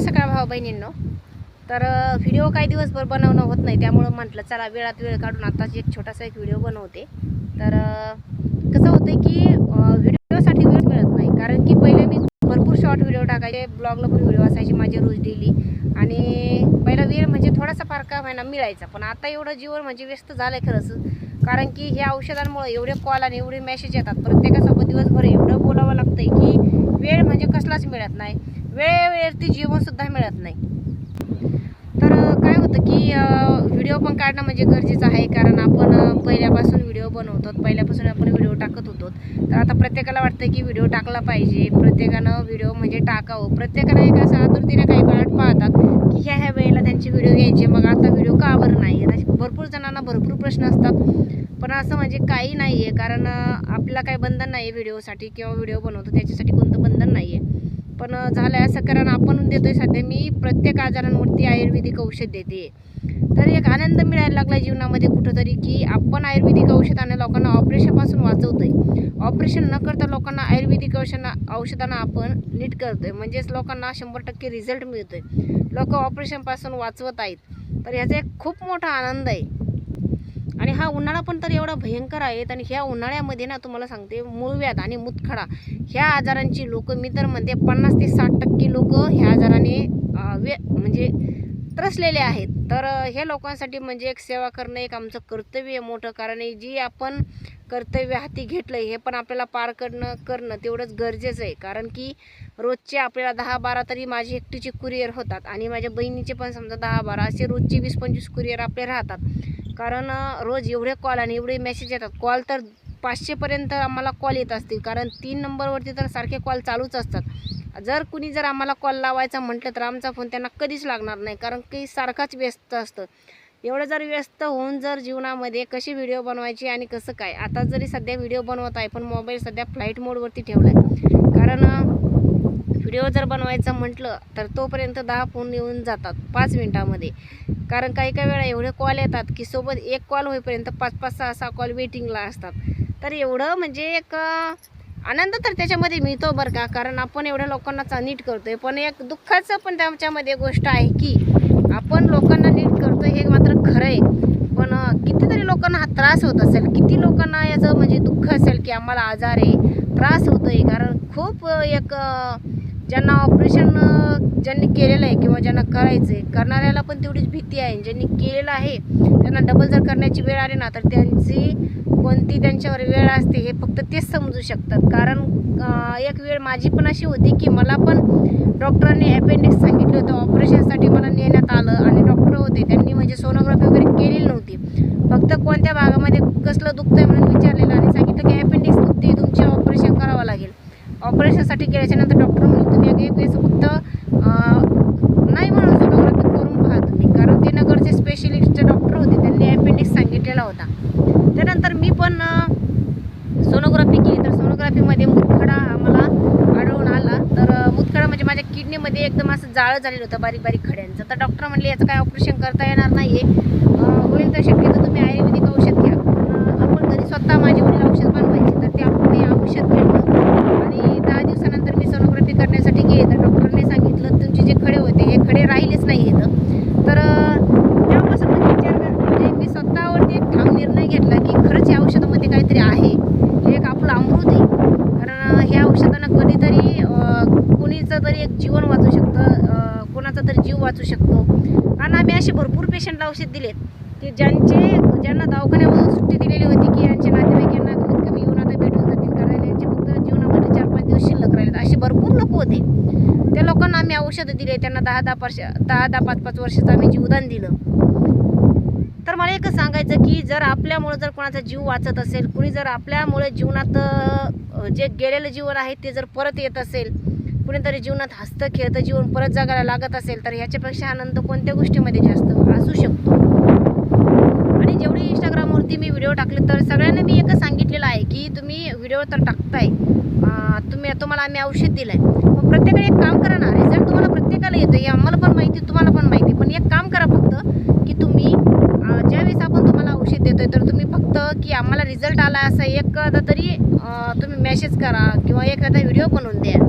शुभ सकाळ भाऊ बहिणींनो. तर व्हिडिओ काही दिवसभर बनवणं होत नाही त्यामुळं म्हटलं चला वेळात वेळ काढून आताच एक छोटासा एक व्हिडिओ बनवते. तर कसं होतं की व्हिडिओसाठी वेळ मिळत नाही. कारण की पहिले मी भरपूर शॉर्ट व्हिडिओ टाकायचे ब्लॉगला पण व्हिडिओ असायचे माझे रोज डेली आणि पहिला वेळ म्हणजे थोडासा फार का महिना मिळायचा. पण आता एवढं जीवन म्हणजे व्यस्त झालं आहे खरंच. कारण की ह्या औषधांमुळे एवढे कॉल आणि एवढे मेसेज येतात. प्रत्येकासोबत दिवसभर एवढं बोलावं लागतंय की वेळ म्हणजे कसलाच मिळत नाही. वेळेवरती जीवनसुद्धा मिळत नाही. तर काय होतं की व्हिडिओ पण काढणं म्हणजे गरजेचं आहे. कारण आपण पहिल्यापासून व्हिडिओ बनवतो. पहिल्यापासून आपण व्हिडिओ टाकत होतो. तर आता प्रत्येकाला वाटतं की व्हिडिओ टाकला पाहिजे. प्रत्येकानं व्हिडिओ म्हणजे टाकावं. प्रत्येकानं एक असं काही वाट पाहतात की ह्या ह्या वेळेला त्यांचे व्हिडिओ घ्यायचे. मग आता व्हिडिओ का बरं नाही? असे भरपूर जणांना भरपूर प्रश्न असतात. पण असं म्हणजे काही नाही आहे कारण आपल्याला काही बंधन नाही आहे व्हिडिओसाठी किंवा व्हिडिओ बनवतो त्याच्यासाठी कोणतं बंधन नाही आहे पण झालं आहे असं कारण आपण देतोय सध्या. मी प्रत्येक आजारांवरती आयुर्वेदिक औषध देते. तर एक आनंद मिळायला लागला जीवनामध्ये कुठंतरी की आपण आयुर्वेदिक औषधाने लोकांना ऑपरेशनपासून वाचवतोय. ऑपरेशन न करता लोकांना आयुर्वेदिक औषधा औषधांना आपण नीट करतोय. म्हणजेच लोकांना शंभर टक्के रिझल्ट मिळतोय. लोक ऑपरेशनपासून वाचवत आहेत. तर ह्याचा एक खूप मोठा आनंद आहे. आणि हा उन्हाळा पण तर एवढा भयंकर आहे. आणि ह्या उन्हाळ्यामध्ये ना तुम्हाला सांगते मूळव्याध आणि मुतखडा ह्या आजारांची लोक मी तर म्हणते पन्नास ते साठ टक्के लोक ह्या आजाराने व्य वे म्हणजे त्रसलेले आहेत. तर हे लोकांसाठी म्हणजे एक सेवा करणं एक आमचं कर्तव्य आहे मोठं. कारण जी आपण कर्तव्य हाती घेतलं हे पण आपल्याला पार करणं करणं तेवढंच गरजेचं आहे. कारण की रोजचे आपल्याला दहा बारा तरी माझी एकटीचे कुरिअर होतात. आणि माझ्या बहिणीचे पण समजा दहा बारा असे रोजचे वीस पंचवीस कुरिअर आपले राहतात. कारण रोज एवढे कॉल आणि एवढे मेसेज येतात. कॉल तर पाचशेपर्यंत आम्हाला कॉल येत असतील. कारण तीन नंबरवरती तर सारखे कॉल चालूच असतात. जर कुणी जर आम्हाला कॉल लावायचा म्हटलं तर आमचा फोन त्यांना कधीच लागणार नाही. कारण की सारखाच व्यस्त असतं. एवढं जर व्यस्त होऊन जर जीवनामध्ये कशी व्हिडिओ बनवायची आणि कसं काय? आता जरी सध्या व्हिडिओ बनवत आहे पण मोबाईल सध्या फ्लाईट मोडवरती ठेवला आहे कारण व्हिडिओ जर बनवायचं म्हटलं तर तोपर्यंत दहा फोन येऊन जातात पाच मिनटामध्ये. कारण काही काही वेळा एवढे कॉल येतात की सोबत एक कॉल होईपर्यंत पाच पाच सहा सहा कॉल वेटिंगला असतात. तर एवढं म्हणजे एक आनंद तर त्याच्यामध्ये मिळतो बरं का. कारण आपण एवढ्या लोकांना नीट करतोय. पण एक दुःखाचं पण त्याच्यामध्ये गोष्ट आहे की आपण लोकांना नीट करतोय हे मात्र खरं आहे पण कितीतरी लोकांना हा त्रास होत असेल. किती लोकांना याचं म्हणजे दुःख असेल की आम्हाला आजार आहे त्रास होतोय. कारण खूप एक ज्यांना ऑपरेशन ज्यांनी केलेलं आहे किंवा ज्यांना करायचं आहे करणाऱ्याला पण तेवढीच भीती आहे. ज्यांनी केलेलं आहे त्यांना डबल जर करण्याची वेळ आली ना तर त्यांची कोणती त्यांच्यावर वेळ असते हे फक्त तेच समजू शकतात. कारण एक वेळ माझी पण अशी होती की मला पण डॉक्टरांनी अपेंडिक्स सांगितलं होतं. ऑपरेशनसाठी मला नेण्यात आलं आणि डॉक्टर होते. त्यांनी म्हणजे सोनोग्राफी वगैरे केलेली नव्हती. फक्त कोणत्या भागामध्ये कसलं दुखतं आहे म्हणून विचारलेलं आणि सांगितलं की अपेंडिक्स दुखते तुमचे ऑपरेशन करावं लागेल. ऑपरेशनसाठी केल्याच्यानंतर डॉक्टर म्हणले तुम्ही फक्त नाही म्हणून सोनोग्राफी करून पहा तुम्ही कारण ते नगरचे स्पेशलिस्ट डॉक्टर होते त्यांनी अपेंडिक्स सांगितलेला होता. त्यानंतर मी पण सोनोग्राफी केली. तर सोनोग्राफीमध्ये मुतखडा आम्हाला आढळून आला. तर मुतखडा म्हणजे माझ्या किडनीमध्ये एकदम असं जाळं झालेलं होतं बारीक बारीक खड्यांचं. तर डॉक्टर म्हणले याचं काय ऑपरेशन करता येणार नाही आहे होईल तर शक्यतो तुम्ही आयुर्वेदिक औषध घ्या पण अं, आपण घरी स्वतः माझी वडील औषध बनवायचे तर ते आपण ते औषध घेतलं आणि दहा दिवसानंतर मी सोनोग्राफी करण्यासाठी गेले तर डॉक्टरने सांगितलं तुमचे जे खडे होते हे खडे राहिलेच नाही आहेत तर अं, तेव्हापासून मी विचार कर म्हणजे मी स्वतःवरती एक ठाम निर्णय घेतला की खरंच या औषधामध्ये काहीतरी आहे हे एक आपलं अमृत आहे कारण अं, ह्या औषधानं कधीतरी अं, कुणीचं तरी एक जीवन वाचू शकतं कोणाचा तरी जीव वाचू शकतो. आणि आम्ही असे भरपूर पेशंटला औषध दिलेत. की ज्यांचे ज्यांना दवाखान्यामधून सुट्टी दिलेली होती की यांचे नातेवाईक यांना कमीत कमी येऊन आता भेटून जातील कारण यांचे फक्त जीवनामध्ये चार पाच दिवस शिल्लक राहिले असे भरपूर लोक होते. त्या लोकांना आम्ही औषधं दिले त्यांना दहा दहा वर्ष दहा दहा पाच पाच वर्षाचं आम्ही जीवदान दिलं. तर मला एकच सांगायचं की जर आपल्यामुळं जर कोणाचा जीव वाचत असेल कुणी जर आपल्यामुळे जीवनात जे गेलेलं जीवन आहे ते जर परत येत असेल कुणीतरी जीवनात हसतं खेळतं जीवन परत जगायला लागत असेल तर ह्याच्यापेक्षा आनंद कोणत्या गोष्टीमध्ये जास्त असू शकतो? आणि जेवढी इंस्टाग्रामवरती मी व्हिडिओ टाकले तर सगळ्यांना मी एकच सांगितलेलं आहे की तुम्ही व्हिडिओ तर टाकताय. तुम्ही तुम्हाला आम्ही औषध दिलं आहे मग प्रत्येकाने एक काम करा ना रिझल्ट तुम्हाला प्रत्येकाला येतो हे आम्हाला पण माहिती तुम्हाला पण माहिती. पण एक काम करा फक्त की तुम्ही ज्यावेळेस आपण तुम्हाला औषध देतोय तर तुम्ही फक्त की आम्हाला रिझल्ट आला असा एखादा तरी तुम्ही मेसेज करा किंवा एखादा व्हिडिओ बनवून द्या.